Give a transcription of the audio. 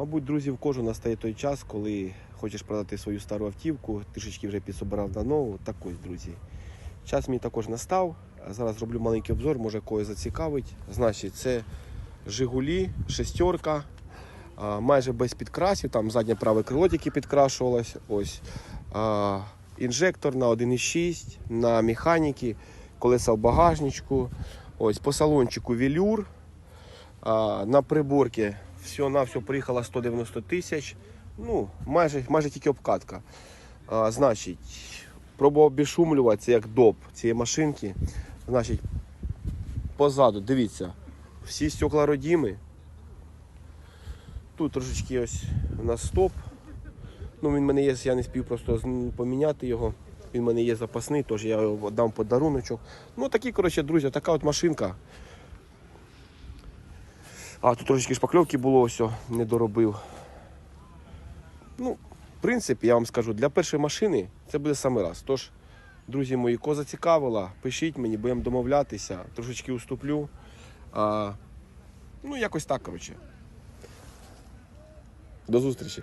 Мабуть, друзі, в кожного настає той час, коли хочеш продати свою стару автівку, трішечки вже підсобирав на нову. Так ось, друзі. Час мій також настав. Зараз зроблю маленький обзор, може когось зацікавить. Значить, це Жигулі, шестерка, майже без підкрасів. Там заднє праве крило тільки підкрашувалось. Ось. Інжектор на 1,6, на механіки, колеса в багажничку. Ось по салончику велюр. На приборці все приїхало 190 тисяч. Ну, майже, майже тільки обкатка. А, значить, пробував безшумлювати, це як доп цієї машинки. Значить, позаду, дивіться, всі стекла родіми. Тут трошечки ось у нас стоп. Ну, він в мене є, я не спів просто поміняти його. Він в мене є запасний, тож я його дам подаруночок. Ну, такі, коротше, друзі, така от машинка. А, тут трошечки шпакльовки було, ось, не доробив. Ну, в принципі, я вам скажу, для першої машини це буде саме раз. Тож, друзі мої, кого зацікавила, пишіть мені, будемо домовлятися, трошечки уступлю. А, ну, якось так, коротше. До зустрічі.